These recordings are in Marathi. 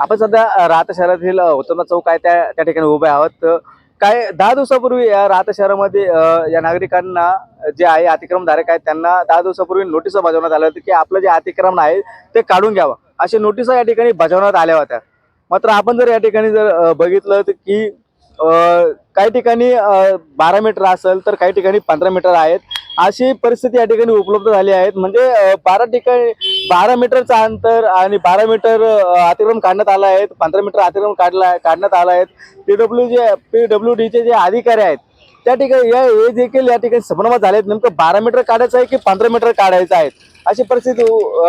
आपण सध्या अ, राहता शहरातील अ, चौक आहे त्या त्या ठिकाणी उभे आहोत. तर काय दहा दिवसापूर्वी या राहता शहरामध्ये या नागरिकांना जे आहे अतिक्रमधारक आहेत त्यांना दहा दिवसापूर्वी नोटीस बजावण्यात आल्या होत्या की आपलं जे अतिक्रमण आहे ते काढून घ्यावं. अशी नोटीस या ठिकाणी बजावण्यात आल्या होत्या. मात्र आपण जर या ठिकाणी जर बघितलं तर की काही ठिकाणी बारा मीटर असेल तर काही ठिकाणी पंधरा मीटर आहेत. अशी परिस्थिती या ठिकाणी उपलब्ध झाली आहेत. म्हणजे बारा ठिकाणी बारा मीटरचं अंतर आणि बारा मीटर अतिक्रम काढण्यात आलं आहे. पंधरा मीटर अतिक्रमण काढला काढण्यात आलं आहे. पीडब्ल्यू जे पी डब्ल्यू डीचे जे अधिकारी आहेत त्या ठिकाणी या हे देखील या ठिकाणी समन्वय झाले आहेत नेमकं बारा मीटर काढायचं आहे की पंधरा मीटर काढायचं आहे? अशी परिस्थिती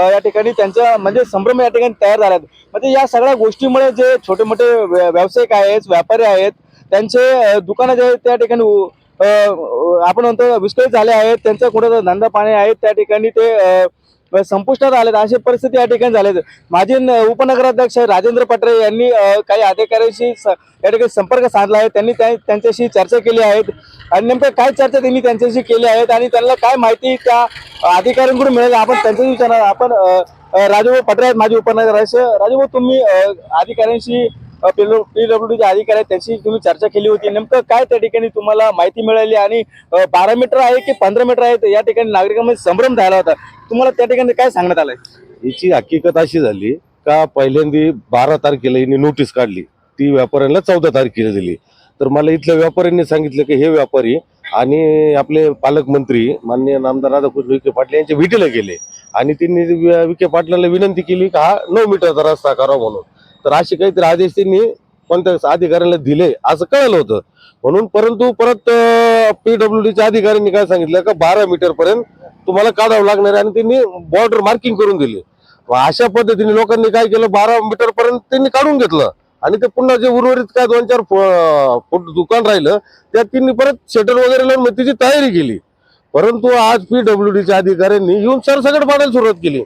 या ठिकाणी त्यांच्या म्हणजे संभ्रम या ठिकाणी तयार झाल्यात म्हणजे या सगळ्या गोष्टीमुळे जे छोटे मोठे व्यावसायिक आहेत व्यापारी आहेत त्यांचे दुकानं जे आहेत त्या ठिकाणी उ- आपण म्हणतो विस्कळीत झाले आहेत त्यांचा कुठं धंदा पाणी आहेत त्या ठिकाणी ते संपुष्टात आलेत. अशी परिस्थिती या ठिकाणी झाली माजी उपनगराध्यक्ष राजेंद्र पटरे यांनी काही अधिकाऱ्यांशी या ठिकाणी संपर्क साधला आहे. त्यांनी त्या- त्यांच्याशी चर्चा केली आहेत आणि नेमकं काय चर्चा त्यांनी त्यांच्याशी केली आहेत आणि त्यांना काय माहिती त्या अधिकाऱ्यांकडून मिळेल आपण त्यांच्याशी विचारणार. आपण राजूभाऊ पटरे आहेत माजी उपनगराध्यक्ष. राजूभाऊ तुम्ही अधिकाऱ्यांशी पीडब्ल्यूडीचे अधिकारी आहेत त्यांची तुम्ही चर्चा केली होती. नेमकं काय त्या ठिकाणी तुम्हाला माहिती मिळाली आणि बारा मीटर आहे की पंधरा मीटर आहे या ठिकाणी नागरिकांमध्ये संभ्रम झाला होता. तुम्हाला त्या ठिकाणी काय सांगण्यात आलंय? याची हकीकत अशी झाली का पहिल्यांदा बारा तारखेला यांनी नोटीस काढली. ती व्यापाऱ्यांना चौदा तारखेला दिली. तर मला इथल्या व्यापाऱ्यांनी सांगितलं की हे व्यापारी आणि आपले पालकमंत्री माननीय नामदार राधाकृष्ण विखे पाटील यांच्या भेटीला गेले. आणि त्यांनी विखे पाटलाला विनंती केली की हा नऊ मीटरचा रस्ता करावा म्हणून. तर असे काहीतरी आदेश त्यांनी कोणत्या अधिकाऱ्याला दिले असं कळलं होतं. म्हणून परंतु परत पीडब्ल्यू डीच्या अधिकाऱ्यांनी काय सांगितलं का बारा मीटर पर्यंत तुम्हाला काढावं लागणार आहे आणि त्यांनी बॉर्डर मार्किंग करून दिली. व अशा पद्धतीने लोकांनी काय केलं? बारा मीटर पर्यंत त्यांनी काढून घेतलं. आणि ते पुन्हा जे उर्वरित काय दोन चार फूट दुकान राहिलं त्यात त्यांनी परत शटर वगैरे लावून मग त्याची तयारी केली. परंतु आज पीडब्ल्यू डीच्या अधिकाऱ्यांनी येऊन सरसकट पाडायला सुरुवात केली.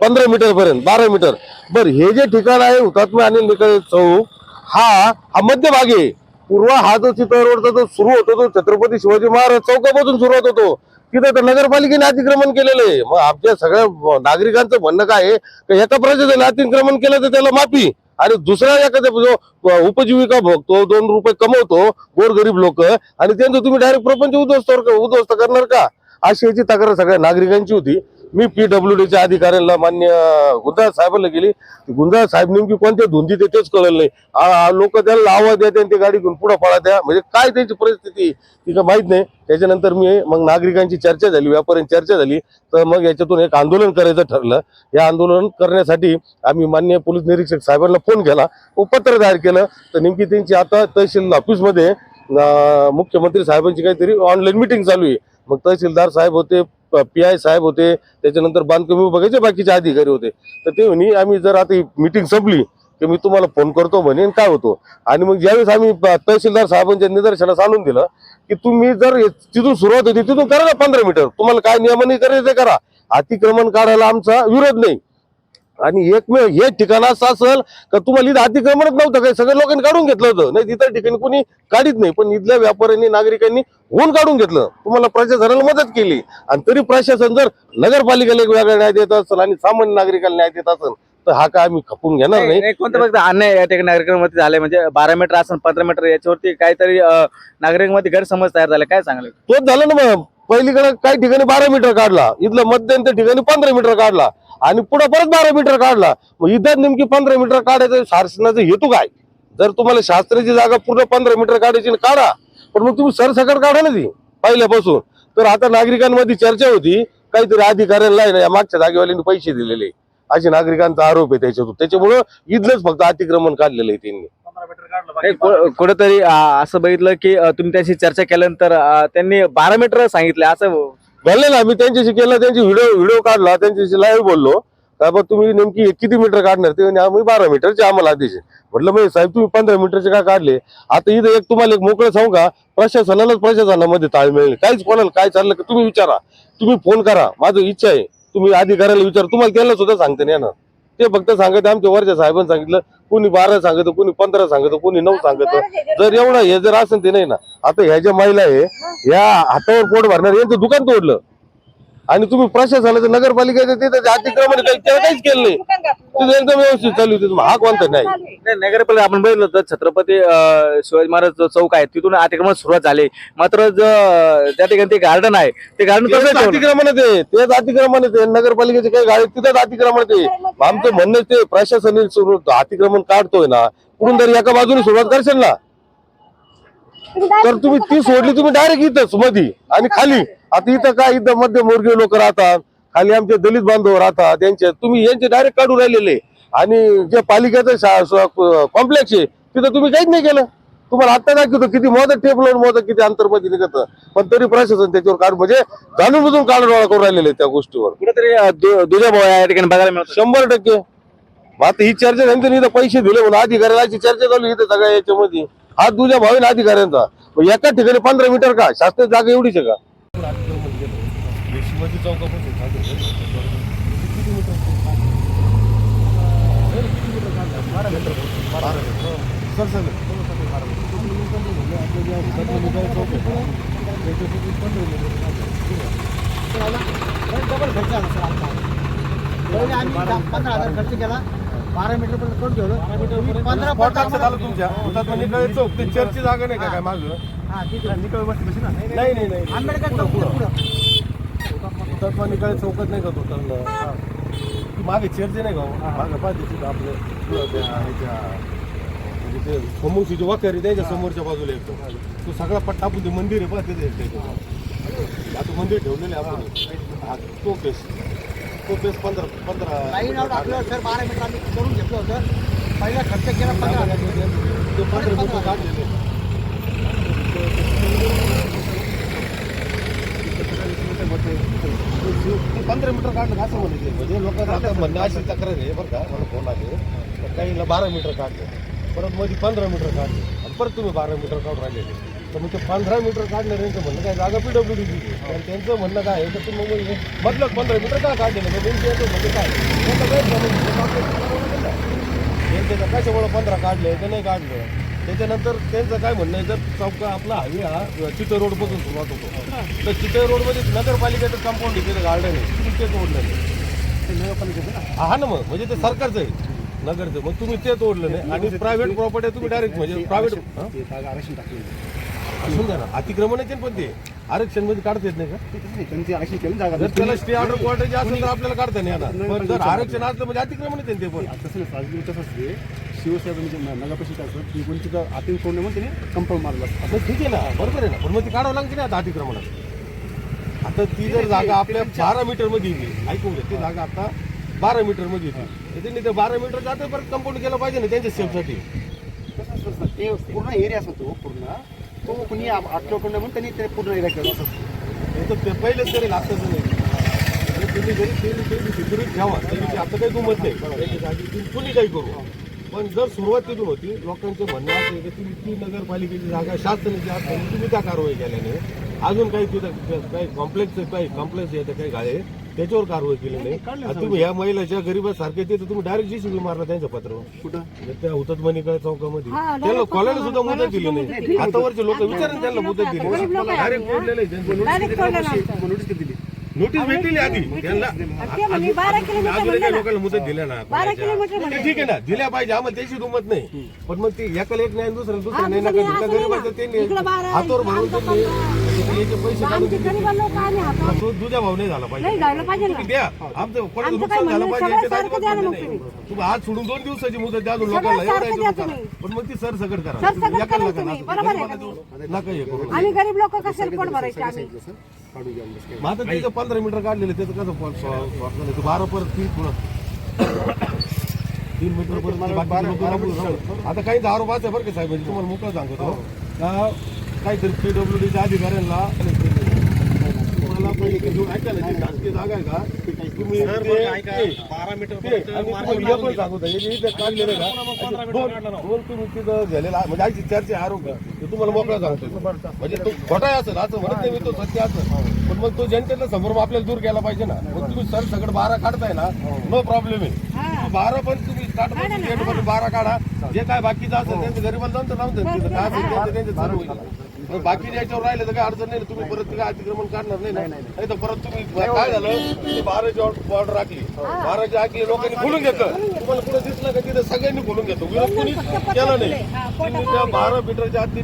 पंधरा मीटर पर्यंत बारा मीटर. बर हे जे ठिकाण आहे हुतात्मा अनिल निकळे चौक हा हा मध्यभागी. आहे पूर्व हा जो चितळवडचा जो सुरू होतो तो छत्रपती शिवाजी महाराज चौकापासून सुरुवात होतो. तिथं तर नगरपालिकेने अतिक्रमण केलेलं आहे. मग आमच्या सगळ्या नागरिकांचं म्हणणं काय आहे? की एका प्रजेने अतिक्रमण केलं तर त्याला माफी? आणि दुसरा एखाद्या जो उपजीविका भोगतो दोन रुपये कमवतो गोरगरीब लोक आणि त्यांचं तुम्ही डायरेक्ट प्रपंच उद्ध्वस्त उद्ध्वस्त करणार का? अशी याची तक्रार सगळ्या नागरिकांची होती. मी पीडब्ल्यू डीच्या अधिकाऱ्यांना मान्य गुंजाळ साहेबांना गेली गुंजाळ साहेब नेमकी कोणत्या धुंदी ते तेच कळलं नाही. लोक त्याला आवाज द्या ते गाडी घेऊन पुढं पळा द्या. म्हणजे काय त्यांची परिस्थिती तिथं माहीत नाही. त्याच्यानंतर मी मग नागरिकांची चर्चा झाली व्यापाऱ्यांची चर्चा झाली. तर मग याच्यातून एक आंदोलन करायचं ठरलं. या आंदोलन करण्यासाठी आम्ही मान्य पोलीस निरीक्षक साहेबांना फोन केला व पत्र तयार केलं. तर नेमकी त्यांची आता तहसील ऑफिसमध्ये मुख्यमंत्री साहेबांची काहीतरी ऑनलाईन मिटिंग चालू आहे. मग तहसीलदार साहेब होते पी आय साहेब होते त्याच्यानंतर बांधकाम विभागाचे बाकीचे अधिकारी होते. तर ते म्हणे आम्ही जर आता मिटिंग संपली की मी तुम्हाला फोन करतो म्हणे आणि काय होतो? आणि मग ज्यावेळेस आम्ही तहसीलदार साहेबांच्या निदर्शनास आणून दिलं की तुम्ही जर तिथून सुरुवात होती तिथून करा ना पंधरा मीटर तुम्हाला काय नियमाने करायचं ते करा. अतिक्रमण काढायला आमचा विरोध नाही. आणि एकमेव हे ठिकाण असं असेल का तुम्हाला इथं अतिक्रमणच नव्हतं काही सगळ्या लोकांनी काढून घेतलं होतं. नाही तिथं ठिकाणी कोणी काढीत नाही पण इथल्या व्यापाऱ्यांनी नागरिकांनी होऊन काढून घेतलं. तुम्हाला प्रशासनाला मदत केली. आणि तरी प्रशासन जर नगरपालिकेला एक वेगळा न्याय देत असेल आणि सामान्य नागरिकाला न्याय देत असेल तर हा काय आम्ही खपून घेणार नाही कोणतं फक्त अन्याय या ठिकाणी नागरिकांमध्ये झाले म्हणजे बारा मीटर असेल पंधरा मीटर याच्यावरती काहीतरी नागरिकांमध्ये गैरसमज तयार झाले. काय सांगले? तोच झालं ना मग पहिलीकडे काही ठिकाणी बारा मीटर काढला. इथलं मध्यंतर ठिकाणी पंधरा मीटर काढला. आणि पुढे परत बारा मीटर काढला. मग इथं नेमकी पंधरा मीटर काढायचं शासनाचा हेतू काय? जर तुम्हाला शास्त्राची जागा पूर्ण पंधरा मीटर काढायची काढा पण मग तुम्ही सरसकट काढा ना ती पहिल्यापासून. तर आता नागरिकांमध्ये चर्चा होती काहीतरी अधिकाऱ्यांना आहे ना या मागच्या जागेवाल्यांनी पैसे दिलेले. असे नागरिकांचा आरोप आहे त्याच्यातून. त्याच्यामुळं इथलंच फक्त अतिक्रमण काढलेलं आहे त्यांनी. कुठेतरी असं बघितलं की तुम्ही त्यांची चर्चा केल्यानंतर त्यांनी बारा मीटर सांगितले असं बोलले ना मी त्यांच्याशी केलं त्यांची व्हिडिओ व्हिडिओ काढला त्यांच्याशी लाईव्ह बोललो. का बा तुम्ही नेमकी किती मीटर काढणार? ते म्हणे आम्ही बारा मीटरचे आम्हाला आदेश आहे. म्हटलं म्हणजे साहेब तुम्ही पंधरा मीटरचे का काढले? आता इथं एक तुम्हाला एक मोकळं सांगू का? प्रशासनालाच प्रशासनामध्ये ताळमेळ काहीच कोणाला काय चाललं का तुम्ही विचारा. तुम्ही फोन करा. माझं इच्छा आहे. तुम्ही अधिकाऱ्याला विचारा. तुम्हाला त्याला सुद्धा सांगते नाही ना ते फक्त सांगत आमच्या वरच्या साहेबांनी सांगितलं कोणी बारा सांगत कोणी पंधरा सांगत कोणी नऊ सांगत. जर एवढं हे जर असेल ते नाही ना. आता ह्या ज्या महिला आहे या हातावर पोट भरणार यांचं दुकान तोडलं. आणि तुम्ही प्रशासनाचं नगरपालिकेचं तिथं अतिक्रमण त्याला काहीच केलं नाही. तिथं एकदम व्यवस्थित चालू होती. हा कोणता नाही नाही, नगरपालिका आपण बघितलं तर छत्रपती अं, शिवाजी महाराज जो चौक आहे तिथून अतिक्रमण सुरुवात झाली. मात्र जो त्या ठिकाणी ते गार्डन आहे ते गार्डन कसं तेच ठेवलं? अतिक्रमण आहे. तेच अतिक्रमण आहे. नगरपालिकेचे काही गाडी तिथंच अतिक्रमण आहे. आमचं म्हणणं ते प्रशासन सुरू. अतिक्रमण काढतोय ना कुठून तरी एका बाजूने सुरुवात करशील ना? तर तुम्ही ती सोडली तुम्ही डायरेक्ट इथंच मधी आणि खाली. आता इथं काय इथं मध्यमवर्गीय लोक राहतात खाली आमचे दलित बांधव राहतात त्यांचे तुम्ही यांचे डायरेक्ट काढून राहिलेले. आणि जे पालिकेचं कॉम्प्लेक्स आहे तिथं तुम्ही काहीच नाही केलं. तुम्हाला आता दाखवतो किती मोदक टेप लावून मोदक किती अंतरमध्ये निघत. पण तरी प्रशासन त्याच्यावर काढ म्हणजे जाणून बुजून काढून करून राहिलेले त्या गोष्टीवर. कुठेतरी दुजा भाऊ या ठिकाणी बघायला मिळतो. शंभर टक्के. आता ही चर्चा त्यांनी इथं पैसे दिले म्हणून अधिकाऱ्याला अशी चर्चा चालू इथं सगळ्या याच्यामध्ये. हा तुझ्या भावीन अधिकाऱ्यांचा. एका ठिकाणी पंधरा मीटर का? शास्त्रीय जागा एवढीच आहे का? डबल खर्च आला सर आमचा पहिले आम्ही दहा- पंधरा हजार खर्च केला बारा मीटर पर्यंत करून ठेवलं पंधरा फूट आम्हाला- चौक ते चर्चची जागा नाही का काय मागं हा, तिथे. नाही नाही नाही आंबेडकर चौक पुढं हुतात्मा निकाल चौकात नाही का तो तर मागे चर्च नाही का हो? मागे पाहिजे तिथं आपलं ह्याच्या, म्हणजे ते समोरची वाकरी त्याच्या समोरच्या बाजूला येतो. तो सगळा पट्टा आपण ते मंदिर आहे पाहते आता मंदिर ठेवलेले आपण. हा, तो पेस तो पेस पंधरा पंधरा लाईन आपलं सर बारा मीटर आम्ही करून घेतलं होतं. पहिला खर्च केला पंधरा. ते पंधरा काढलेले ते पंधरा मीटर काढलं का असं म्हणायचे. म्हणजे लोकांना आता म्हणणं अशी तक्रार आहे बरं का मला फोन आले. तर काहीला बारा मीटर काढले. परत मध्ये पंधरा मीटर काढले. आणि परत तुम्ही बारा मीटर काढून राहिलेले. तर मग ते पंधरा मीटर काढणाऱ्यांचं म्हणणं काय जागा पीडब्ल्यू डी तर त्यांचं म्हणणं काय आहे तर तुम्ही मग मधलं पंधरा मीटर का काढलेलं? मग त्यांचं याचं म्हणजे काय? त्यांचं गैरसमज आहे. ते आपलं ठरवलं नाही ना. यांचं कशामुळे पंधरा काढले ते नाही काढलं? त्याच्यानंतर त्यांचं काय म्हणणं आहे जर चौका आपला हायवे हा चिते रोडपासून सुरुवात होतो. तर चिते रोडमध्ये नगरपालिकेचं कंपाऊंड आहे तिथे गार्डन आहे ते तोडलं नाही. हा ना मग म्हणजे ते सरकारचं आहे. नगरचं मग तुम्ही ते तोडलं नाही. आणि प्रायव्हेट प्रॉपर्टी तुम्ही डायरेक्ट म्हणजे प्रायव्हेट आरक्षण टाकलं द्या ना अतिक्रमणाचे पण ते. आरक्षणमध्ये काढता येत नाही का? जर त्याला स्टे ऑर्डर कोर्टाची असेल तर आपल्याला काढता नाही पण जर आरक्षण असलं म्हणजे अतिक्रमण आहे ते पण. शिवसाहेब म्हणजे नगरपरिषद असतं ती कोणी तिथं आतील सोडणे म्हणून त्याने कंपाऊंड मारलं असतं आता ठीक आहे ना बरोबर आहे ना पण मग ती काढावं लागते ना आता अतिक्रमणात आता ती जर जागा आपल्या बारा मीटरमध्ये येते ऐकून घ्या ती जागा आता बारा मीटरमध्ये येते तर त्यांनी ते बारा मीटर जाते परत कंपाऊंड केलं पाहिजे ना त्यांच्या सेफसाठी ते पूर्ण एरिया असतो तो पूर्ण तो कुणी आटोकडून म्हणून त्यांनी ते पूर्ण एरिया केला असं असतं. हे तर ते पहिलेच करेल आताच नाही तुम्ही जरी ते सिक्युरिटी ठेवा तरी आता काही दुमत नाही तुम्ही कुणी काही करू पण जर सुरुवात तिथून होती लोकांचं म्हणणं असं आहे की तुम्ही ती नगरपालिकेची जागा शासनाची असताना तुम्ही त्या कारवाई केल्याने अजून काही तिथं काही कॉम्प्लेक्स काही कॉम्प्लेक्स येतं काही गाळे त्याच्यावर कारवाई केली नाही. आणि तुम्ही या महिलाच्या गरीबासारखे ते तर तुम्ही डायरेक्ट जीसीबी मारला त्यांचं पत्र. कुठं? त्या हुतत मणिकडे चौकामध्ये त्याला कॉलेज सुद्धा मुदत दिली नाही. आतावरचे लोक विचारून त्यांना मुदत दिली. डायरेक्ट आहे. नोटीस दिली. नोटीस भेटलेली आधी त्यांना ते म्हणे बारा किलोमीटर अजून म्हणलं काही ना. लोकांना मुदत दिल्या ना बारा कोणाच्या. किलोमीटर ते म्हणले. ठीक आहे ना दिल्या पाहिजे आम्हाला त्याची दुमत नाही पण मग ते एकाला एक नाही दुसऱ्याला दुसरं नाही दुसरं नका नाही, त्या असं गरीबाचं नाही त्यांनी इकडं बारा, हातावर भरून आमचं त्यांनी पंधरा. याचे पैसे काढून आमचे दिले. गरीब लोक आणि हातात तो दुधा भाव नाही झाला नाही पाहिजे जायला पाहिजे ना तुम्ही द्या आमचं कोणाचं आमचं नुकसान झालं म्हणणं पाहिजे सगळं याच्यात सारखं अजिबात द्या ना म्हणणं मग नाही. तुम्ही. आज सोडून दोन दिवसाची मुदत द्या अजून सगळं लोकांना एवढं सारखं याच्यावर द्या करा तुम्ही. पण मग ती सरसकट करा सरसकट एकाला करा नका तुम्ही. ना. बरोबर आहे गरीबाला देऊ. नका हे करू आम्ही गरीब लोक कशाला पोट भरायचे आम्ही. मग आता त्याचं पंधरा मीटर काढलेलं त्याचं कसं पॉ- पॉ- पॉ- झालं? ते बारा परत तीन पुढं. तीन मीटर परत. आता काही आरोप आहे बरं का साहेब म्हणजे तुम्हाला मोकळं सांगतो. का काहीतरी पीडब्ल्यू डीच्या अधिकाऱ्यांना तुम्हाला पहिले ऐका ना शासकीय जागा आहे का? तुम्ही हे हे दोन तुम्ही तिथं झालेला. म्हणजे आयची चर्चा. ते तुम्हाला मोकळा सांगतो म्हणजे तो खोटा असं म्हणत नाही मी तो सत्य असं. पण मग तो जनतेला समोर आपल्याला दूर केला पाहिजे ना. मग तुम्ही सर सगळं बारा काढताय ना नो प्रॉब्लेम आहे. बारा पण तुम्ही स्टार्ट बारा काढा. जे काय बाकीचं असेल त्यांचं गरीबांना जाऊन तर राहून. तिथं. काय असेल त्यांचं त्यांचं चालू होईल. मग बाकी याच्यावर राहिले तर काय अडचण नाही ना. तुम्ही परत काय अतिक्रमण काढणार नाही ना? नाही तर परत तुम्ही काय झालं? तुम्ही बाराची बॉर्डर राखली बाराची राखली लोकांनी खोलून घेतलं. तुम्हाला कुठे दिसलं का तिथे सगळ्यांनी खोलून घेतो विरोध कोणीच केला नाही. बारा मीटरच्या आत त्यांनी